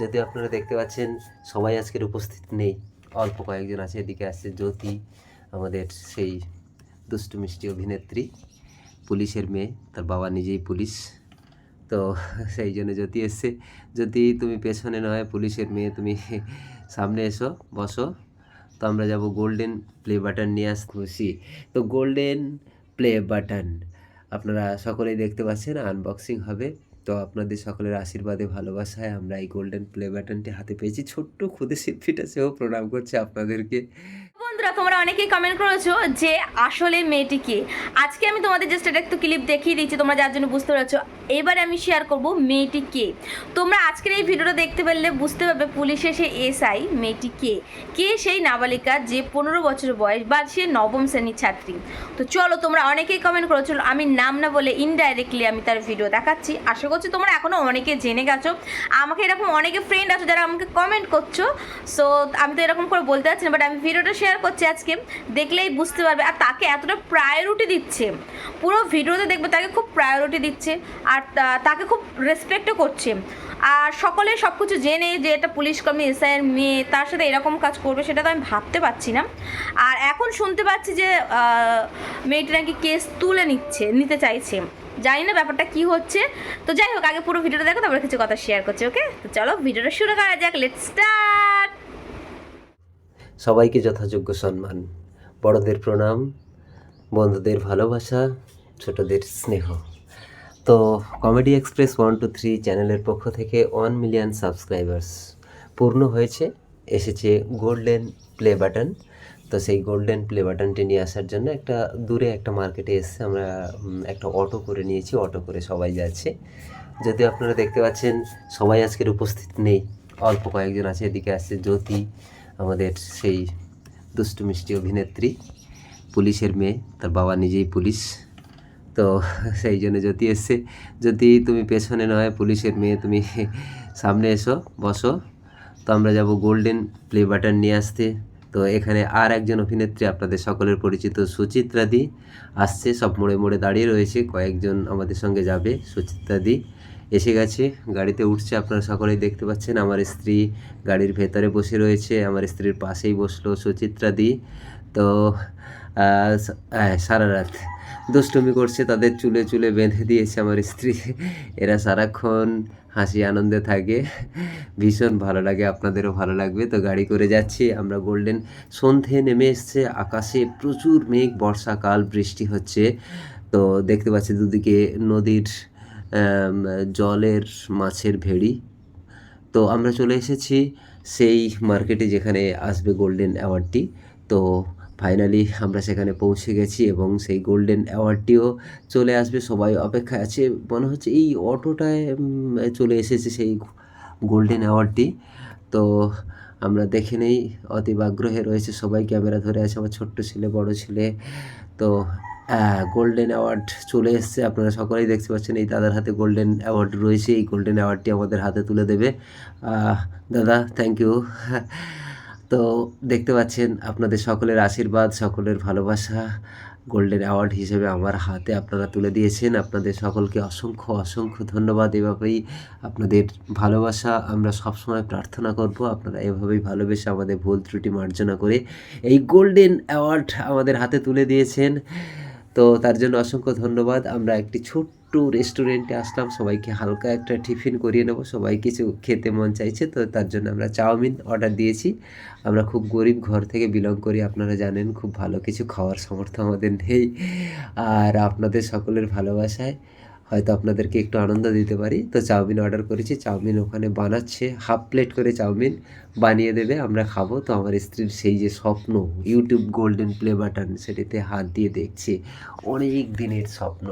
যদি আপনারা দেখতে পাচ্ছেন, সবাই আজকের উপস্থিত নেই। অল্প কয়েকজন আছে, এদিকে আসছে জ্যোতি, আমাদের সেই দুষ্টু মিষ্টি অভিনেত্রী, পুলিশের মেয়ে, তার বাবা নিজেই পুলিশ। তো সেই জন্য জ্যোতি এসছে। যদি তুমি পেছনে নয়, পুলিশের মেয়ে, তুমি সামনে এসো, বসো। তো আমরা যাব গোল্ডেন প্লে বাটন নিয়ে আসতে বসি তো গোল্ডেন প্লে বাটন আপনারা সকলেই দেখতে পাচ্ছেন আনবক্সিং হবে। তো আপনাদের সকলের আশীর্বাদে, ভালোবাসায় আমরা এই গোল্ডেন প্লে বাটনটি হাতে পেয়েছি। ছোট্ট খুদে শিল্পীটা সেও প্রণাম করছে আপনাদেরকে। বন্ধুরা, তোমরা অনেকেই কমেন্ট করেছ যে আসলে মেয়েটি কে? আজকে আমি তোমাদের জাস্ট একটা একটু ক্লিপ দেখিয়ে দিচ্ছি। তোমরা যার জন্য বুঝতে পারছ এবার আমি শেয়ার করব মেয়েটি কে। তোমরা আজকের এই ভিডিওটা দেখতে পারলে বুঝতে পারবে পুলিশের সেই এসআই মেয়েটি কে। কে সেই নাবালিকা যে পনেরো বছর বয়স বা সে নবম শ্রেণির ছাত্রী। তো চলো তোমরা অনেকেই কমেন্ট করেছ আমি নাম না বলে ইনডাইরেক্টলি আমি তার ভিডিও দেখাচ্ছি। আশা করছি তোমরা এখনও অনেকে জেনে গেছো। আমাকে এরকম অনেকে ফ্রেন্ড আছো যারা আমাকে কমেন্ট করছ। সো আমি তো এরকম করে বলতে পারছি না বাট আমি ভিডিওটা শেয়ার করছি আজকে। দেখলেই বুঝতে পারবে। আর তাকে এতটা প্রায়োরিটি দিচ্ছে। পুরো ভিডিওতে দেখবে তাকে খুব প্রায়োরিটি দিচ্ছে। আর তাকে খুব রেসপেক্টও করছে। আর সকলে সব কিছু জেনে যে এটা পুলিশ কর্মী, এসআইয়ের মেয়ে, তার সাথে এরকম কাজ করবে, সেটা তো আমি ভাবতে পারছি না। আর এখন শুনতে পাচ্ছি যে মেয়েটি নাকি কেস তুলে নিচ্ছে, নিতে চাইছে। জানি না ব্যাপারটা কি হচ্ছে। তো যাই হোক, আগে পুরো ভিডিওটা দেখো, তারপরে কিছু কথা শেয়ার করছি ওকে তো চলো, ভিডিওটা শুরু করা যাক লেট স্টার্ট সবাইকে যথাযোগ্য সম্মান, বড়দের প্রণাম, বন্ধুদের ভালোবাসা, ছোটদের স্নেহ। তো comedy express one two three চ্যানেলের পক্ষ থেকে ওয়ান মিলিয়ন সাবস্ক্রাইবার্স পূর্ণ হয়েছে। এসেছে গোল্ডেন প্লে বাটন তো সেই গোল্ডেন প্লে বাটনটি নিয়ে আসার জন্য একটা দূরে একটা মার্কেটে এসে আমরা একটা অটো করে নিয়েছি অটো করে সবাই যাচ্ছে। যদি আপনারা দেখতে পাচ্ছেন, সবাই আজকের উপস্থিত নেই। অল্প কয়েকজন আছে, এদিকে আসছে জ্যোতি, আমাদের সেই দুষ্টু মিষ্টি অভিনেত্রী, পুলিশের মেয়ে, তার বাবা নিজেই পুলিশ। তো সেই জন্য জ্যোতি এসছে। যদি তুমি পেছনে নয়, পুলিশের মেয়ে, তুমি সামনে এসো, বসো। তো আমরা যাব গোল্ডেন প্লে বাটন নিয়ে আসতে। তো এখানে আর একজন অভিনেত্রী, আপনাদের সকলের পরিচিত সুচিত্রা দি আসছে। সব মোড়ে মোড়ে দাঁড়িয়ে রয়েছে। কয়েকজন আমাদের সঙ্গে যাবে, সুচিত্রা দি। এসে গেছে, গাড়িতে উঠছে, আপনারা সকলেই দেখতে পাচ্ছেন। আমার স্ত্রী গাড়ির ভেতরে বসে রয়েছে, আমার স্ত্রীর পাশেই বসল সুচিত্রা দি। তো সারা রাত। দুষ্টুমি করছে, তাদের চুলে চুলে বেঁধে দিয়েছে আমার স্ত্রী। এরা সারাক্ষণ হাসি, আনন্দে থাকে। ভীষণ ভালো লাগে, আপনাদেরও ভালো লাগবে। তো গাড়ি করে যাচ্ছি, আমরা গোল্ডেন সন্ধে নেমে এসছে। আকাশে প্রচুর মেঘ বর্ষাকাল বৃষ্টি হচ্ছে। তো দেখতে পাচ্ছি দুদিকে নদীর জলের মাছের ভেড়ি। তো আমরা চলে এসেছি সেই মার্কেটে যেখানে আসবে গোল্ডেন অ্যাওয়ার্ডটি। তো ফাইনালি আমরা সেখানে পৌঁছে গেছি এবং সেই গোল্ডেন অ্যাওয়ার্ডটিও চলে আসবে, সবাই অপেক্ষায় আছে। মনে হচ্ছে এই অটোটায় চলে এসেছে সেই গোল্ডেন অ্যাওয়ার্ডটি তো আমরা দেখে নেই, অতীব আগ্রহে রয়েছে সবাই, ক্যামেরা ধরে আছে আমার ছোট্ট ছেলে, বড় ছেলে। তো গোল্ডেন অ্যাওয়ার্ড চলে এসছে, আপনারা সকলেই দেখতে পাচ্ছেন, এই দাদার হাতে গোল্ডেন অ্যাওয়ার্ড রয়েছে, এই গোল্ডেন অ্যাওয়ার্ডটি আমাদের হাতে তুলে দেবে। দাদা থ্যাংক ইউ তো দেখতে পাচ্ছেন আপনাদের সকলের আশীর্বাদ, সকলের ভালোবাসা। গোল্ডেন অ্যাওয়ার্ড হিসেবে আমার হাতে আপনারা তুলে দিয়েছেন। আপনাদের সকলকে অসংখ্য অসংখ্য ধন্যবাদ এভাবেই। আপনাদের ভালোবাসা আমরা সবসময় প্রার্থনা করব। আপনারা এভাবেই ভালোবেসে আমাদের ভুল ত্রুটি মার্জনা করে এই গোল্ডেন অ্যাওয়ার্ড আমাদের হাতে তুলে দিয়েছেন। তো তার জন্য অসংখ্য ধন্যবাদ। আমরা একটি ছোট্ট রেস্টুরেন্টে আসলাম, সবাইকে হালকা একটা টিফিন করিয়ে নেব, সবাই কিছু খেতে মন চাইছে, তো তার জন্য আমরা চাউমিন অর্ডার দিয়েছি। আমরা খুব গরিব ঘর থেকে বিলং করি, আপনারা জানেন, খুব ভালো কিছু খাওয়ার সামর্থ্য আমাদের নেই। আর আপনাদের সকলের ভালোবাসায় হয়তো আপনাদেরকে একটু আনন্দ দিতে পারি। তো চাউমিন অর্ডার করেছি। চাউমিন ওখানে বানাচ্ছে। হাফ প্লেট করে চাউমিন বানিয়ে দেবে। আমরা খাব। তো আমার স্ত্রীর সেই যে স্বপ্ন ইউটিউব গোল্ডেন প্লে বাটন সেটিতে হাত দিয়ে দেখছি। অনেক দিনের স্বপ্ন।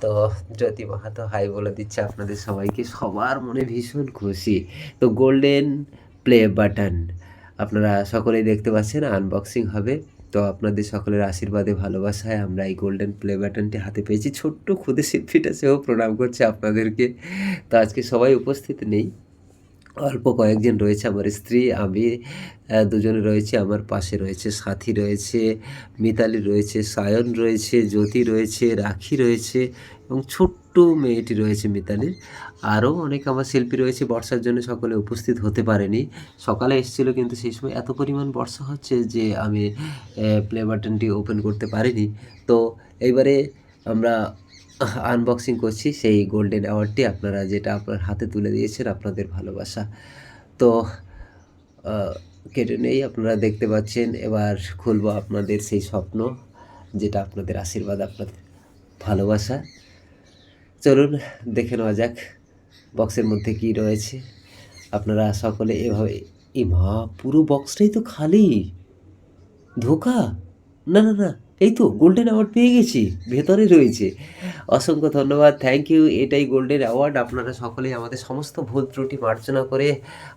তো জ্যোতি মাহাতো, হাই বলে দিচ্ছে আপনাদের সবাইকে। সবার মনে ভীষণ খুশি। তো গোল্ডেন প্লে বাটন আপনারা সকলেই দেখতে পাচ্ছেন। আনবক্সিং হবে। তো আপনাদের সকলের আশীর্বাদে, ভালোবাসায় আমরা এই গোল্ডেন প্লে বাটনটি হাতে পেয়েছি। ছোট্ট খুদে শিল্পীটা সেও প্রণাম করছে আপনাদেরকে। তো আজকে সবাই উপস্থিত নেই। অল্প কয়েকজন রয়েছে আমার স্ত্রী, আমি দুজনে রয়েছে, আমার পাশে রয়েছে সাথী রয়েছে, মিতালি রয়েছে, সায়ন রয়েছে, জ্যোতি রয়েছে, রাখি রয়েছে এবং ছোট্ট মেয়েটি রয়েছে মিতালির। আরও অনেক আমার শিল্পী রয়েছে, বর্ষার জন্য সকলে উপস্থিত হতে পারেনি। সকালে এসেছিল কিন্তু সেই সময় এত পরিমাণ বর্ষা হচ্ছে যে আমি প্লে বাটনটি ওপেন করতে পারিনি। তো এইবারে আমরা আনবক্সিং করছি, সেই গোল্ডেন অ্যাওয়ার্ডটি আপনারা যেটা আপনার হাতে তুলে দিয়েছেন আপনাদের ভালোবাসা। তো কেটে নেই আপনারা দেখতে পাচ্ছেন, এবার খুলবো আপনাদের সেই স্বপ্ন, যেটা আপনাদের আশীর্বাদ, আপনাদের ভালোবাসা। চলুন, দেখে নেওয়া যাক বক্সের মধ্যে কি রয়েছে। আপনারা সকলে এভাবে, এ মা, পুরো বক্সটাই তো খালি। ধোকা? না না না। এই তো গোল্ডেন অ্যাওয়ার্ড পেয়ে গেছি, ভেতরে রয়েছে। অসংখ্য ধন্যবাদ থ্যাংক ইউ এটাই গোল্ডেন অ্যাওয়ার্ড আপনারা সকলেই আমাদের সমস্ত ভুল ত্রুটি মার্জনা করে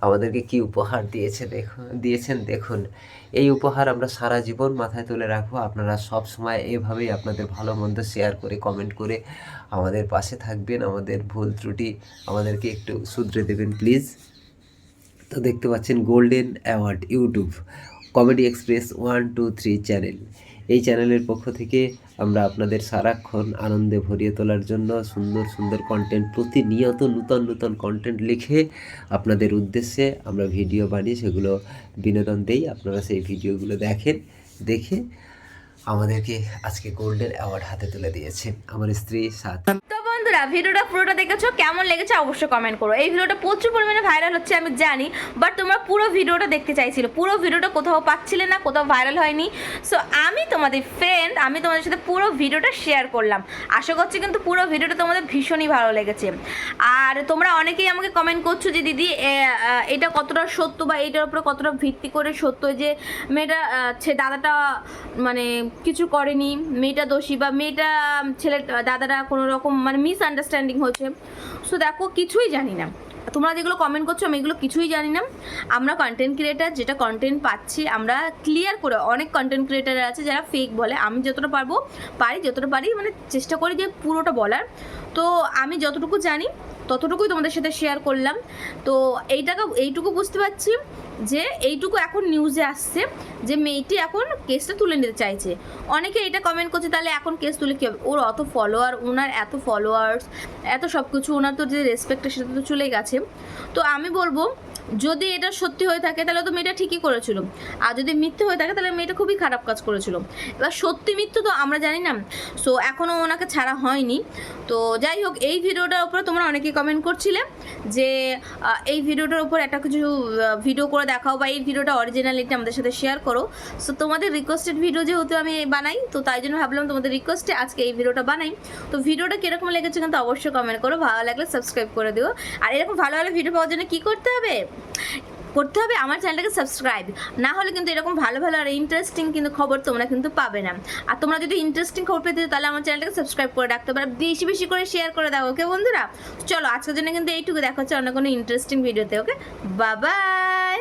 আমাদেরকে কি উপহার দিয়েছে দেখুন, দিয়েছেন দেখুন। এই উপহার আমরা সারা জীবন মাথায় তুলে রাখব। আপনারা সব সময় এভাবেই আপনাদের ভালো মন্দ শেয়ার করে কমেন্ট করে আমাদের পাশে থাকবেন, আমাদের ভুল ত্রুটি আমাদেরকে একটু শুধরে দেবেন প্লিজ তো দেখতে পাচ্ছেন golden award YouTube comedy express one two three channel এই চ্যানেলের পক্ষ থেকে আমরা আপনাদের সারাক্ষণ আনন্দে ভরিয়ে তোলার জন্য সুন্দর সুন্দর কন্টেন্ট প্রতিনিয়ত নূতন নূতন কন্টেন্ট লিখে আপনাদের উদ্দেশ্যে আমরা ভিডিও বানিয়ে সেগুলো বিনোদন দেই। আপনারা সেই ভিডিওগুলো দেখেন, দেখে আমাদেরকে আজকে গোল্ডেন অ্যাওয়ার্ড হাতে তুলে দিয়েছে। আমার স্ত্রী সাথ বন্ধুরা, ভিডিওটা পুরোটা দেখেছ? কেমন লেগেছে অবশ্যই কমেন্ট করো। এই ভিডিওটা প্রচুর পরিমাণে ভাইরাল হচ্ছে, আমি জানি বাট তোমরা পুরো ভিডিওটা দেখতে চাইছিলে। পুরো ভিডিওটা কোথাও পাচ্ছিলে না, কোথাও ভাইরাল হয়নি। সো আমি তোমাদের ফ্রেন্ড আমি তোমাদের সাথে পুরো ভিডিওটা শেয়ার করলাম। আশা করছি কিন্তু পুরো ভিডিওটা তোমাদের ভীষণই ভালো লেগেছে। আর তোমরা অনেকেই আমাকে কমেন্ট করছ যে, দিদি এটা কতটা সত্য বা এটার উপরে কতটা ভিত্তি করে সত্য যে, মেয়েটা ছে, দাদাটা মানে কিছু করেনি, মেয়েটা দোষী বা মেয়েটা ছেলে দাদারা কোনো রকম মানে মিসআন্ডারস্ট্যান্ডিং হয়েছে সো দেখো, কিছুই জানি না। তোমরা যেগুলো কমেন্ট করছ, আমি এগুলো কিছুই জানি না। আমরা কন্টেন্ট ক্রিয়েটার যেটা কন্টেন্ট পাচ্ছি, আমরা ক্লিয়ার করে, অনেক কন্টেন্ট ক্রিয়েটার আছে যারা ফেক বলে। আমি যতটা পারব পারি, যতটা পারি মানে চেষ্টা করি যে পুরোটা বলার। তো, আমি যতটুকু জানি ততটুকুই তোমাদের সাথে শেয়ার করলাম। তো এইটাকে, এইটুকু বুঝতে পারছি যে এইটুকু এখন নিউজে আসছে যে মেয়েটি এখন কেসটা তুলে নিতে চাইছে। অনেকে এটা কমেন্ট করছে, তাহলে এখন কেস তুলে কী হবে? ওর অত ফলোয়ার ওনার এত ফলোয়ার্স এত সব কিছু ওনার তো যে রেসপেক্ট সেটা তো চলেই গেছে। তো আমি বলব, যদি এটা সত্যি হয়ে থাকে, তাহলে তো মেয়েটা ঠিকই করেছিল। আর যদি মিথ্যে হয়ে থাকে, তাহলে মেয়েটা খুবই খারাপ কাজ করেছিল। এবার সত্যি মিথ্যে তো আমরা জানি না। সো এখনও ওনাকে ছাড়া হয়নি। তো যাই হোক, এই ভিডিওটার উপরে তোমরা অনেকেই কমেন্ট করছিলে যে এই ভিডিওটার উপর একটা কিছু ভিডিও করে দেখাও বা এই ভিডিওটা অরিজিনালিটি আমাদের সাথে শেয়ার করো। সো তোমাদের রিকোয়েস্টেড ভিডিও যেহেতু আমি বানাই, তো তাই জন্য ভাবলাম তোমাদের রিকোয়েস্টে আজকে এই ভিডিওটা বানাই। তো ভিডিওটা কীরকম লেগেছে কিন্তু অবশ্যই কমেন্ট করো, ভালো লাগলে সাবস্ক্রাইব করে দিও। আর এরকম ভালো ভালো ভিডিও পাওয়ার জন্য কী করতে হবে? করতে হবে, আমার চ্যানেলটাকে সাবস্ক্রাইব না হলে কিন্তু এরকম ভালো ভালো আর ইন্টারেস্টিং কিন্তু খবর তোমরা কিন্তু পাবে না। আর তোমরা যদি ইন্টারেস্টিং খবর পেতে তাহলে আমার চ্যানেলটাকে সাবস্ক্রাইব করে রাখতে পারো। বেশি বেশি করে শেয়ার করে দাও ওকে বন্ধুরা? চলো, আজকের জন্য কিন্তু এইটুকু। দেখা হচ্ছে অন্য কোনো ইন্টারেস্টিং ভিডিওতে ওকে বাবাই